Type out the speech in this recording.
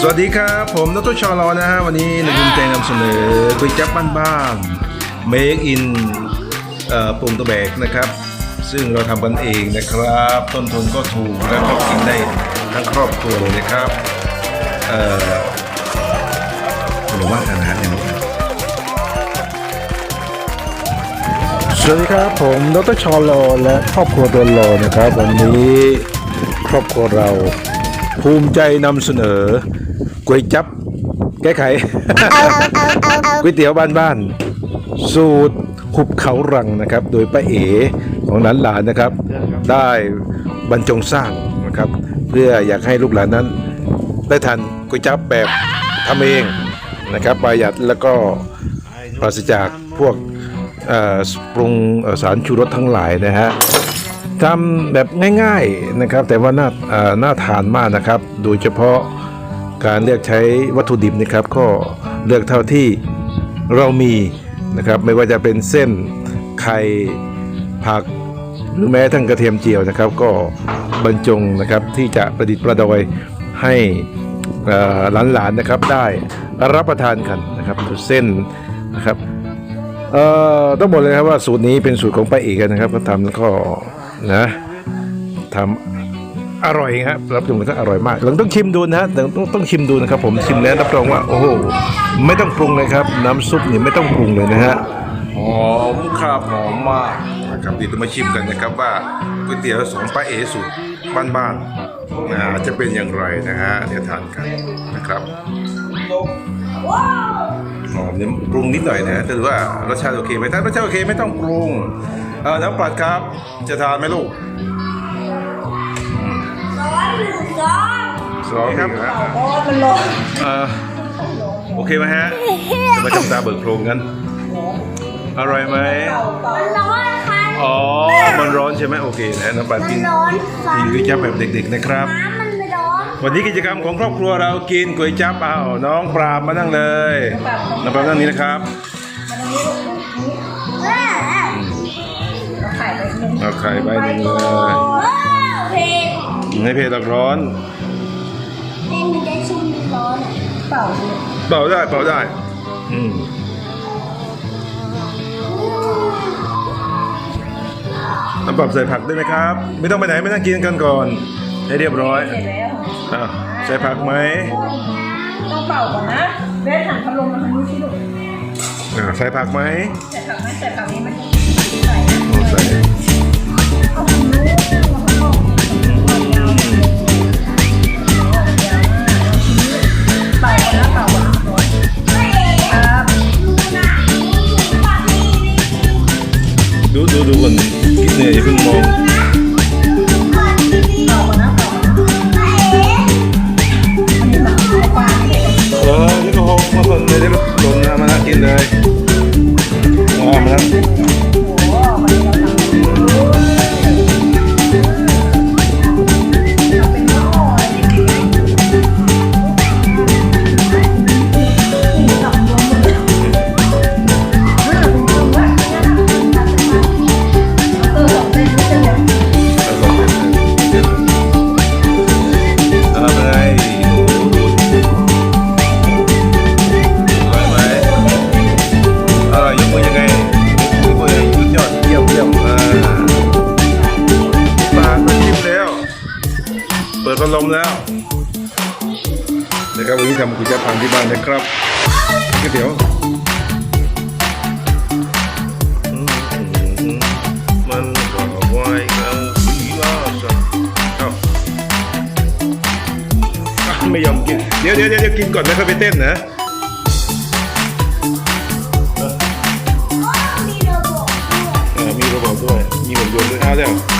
สวัสดีครับ ผมดรชอลอนะฮะ วันนี้ในภูมิใจนำเสนอก๋วยจั๊บบ้านๆ Make in เอ่อปรุงตะแบกนะครับ ซึ่งเราทำกันเองนะครับ ต้นทุนก็ถูกแล้วก็กินได้ทั้งครอบครัวเลยนะครับเอ่อหรือว่าอาหารอย่างไรสวัสดีครับผมดรชอลอและครอบครัวตัวรอนะครับ วันนี้ครอบครัวเราภูมิใจนำเสนอ ก๋วยจับ แก้ไข ก๋วยเตี๋ยวบ้านๆสูตรหุบเขารังนะครับ โดยป้าเอ๋ของหลานๆนะครับ ได้บรรจงสร้างนะครับ เพื่ออยากให้ลูกหลานนั้น ได้ทานก๋วยจับแบบทำเองนะครับประหยัดแล้วก็ปราศจากพวกเอ่อปรุงเอ่อสารชูรสทั้งหลายนะฮะทำแบบง่ายๆนะครับ แต่ว่าน่าเอ่อน่าทานมากนะครับ โดยเฉพาะ การเลือกใช้วัตถุดิบนะครับก็เลือกเท่าที่เรามีนะครับไม่ว่าจะเป็นเส้นไข่ผักหรือแม้ทั้งกระเทียมเจียวนะครับ ก็บรรจงนะครับที่จะประดิษฐ์ประดอยให้หลานๆนะครับได้รับประทานกันนะครับดูเส้นนะครับต้องบอกเลยครับว่าสูตรนี้เป็นสูตรของป้าเอกนะครับก็ทำแล้วก็นะทำ อร่อยครับรับรองว่าอร่อยมากเราต้องชิมดูนะฮะต้องต้องต้องชิมดูนะครับ ผมชิมแล้วรับรองว่าโอ้โหไม่ต้องปรุงเลยครับ น้ำซุปนี่ไม่ต้องปรุงเลยนะฮะหอมครับหอมมากนะครับเดี๋ยวจะมาชิมกันนะครับว่าก๋วยเตี๋ยวสองป้าเอสูตรบ้านๆนะจะเป็นอย่างไรนะฮะเดี๋ยวทานกันนะครับหอมเนี่ยปรุงนิดหน่อยนะแต่ว่ารสชาติโอเคไหมถ้ารสชาติโอเคไม่ต้องปรุงเออน้ำปลัดครับจะทานไหมลูก สองครับโอ้มันร้อนเออโอเคไหมฮะจะมาจับตาเบิกโพรงกันอร่อยไหมมันร้อนค่ะอ๋อ มันร้อนใช่ไหมโอเคนะน้ำปลัดกินมันร้อนค่ะกินก๋วยจั๊บแบบเด็ก ๆ นะครับน้ำมันไม่ร้อนวันนี้กิจกรรมของครอบครัวเรากินก๋วยจั๊บเอาน้องปราบมานั่งเลยน้องปราบนั่งนี้นะครับเออเอาไข่ใบหนึ่งเลยโอ้เผ็ดไม่เผ็ดหรอกร้อน เปล่าเป่าได้เป่าได้ อืมน้ำปรับใส่ผักด้วยนะครับ ไม่ต้องไปไหนไม่ต้องกินกันก่อน ให้เรียบร้อยเสร็จแล้วอะใส่ผักไหมต้องเป่าก่อนนะเวทหันพัดลมมาทางนี้สิลูกอะใส่ผักไหมใส่ผักไหมใส่ผักนี้ไหมใส่โอ้ใส่ ดูดูดูก่อนกินเหนื่อยอย่าเพิ่งมองเป่า ลมแล้วนะครับวันนี้ทำกุยจับพังที่บ้านนะครับก๋วยเตี๋ยวอืมมันก็ไว้เอาสีล่าสัตว์เอ้าอะไม่ยอมกิน เดี๋ยวเดี๋ยวเดี๋ยวกินก่อนแล้วค่อยไปเต้นนะมีระบบด้วยเออมีระบบด้วย มีหุ่นยนต์ด้วยอ้าวเดี๋ยว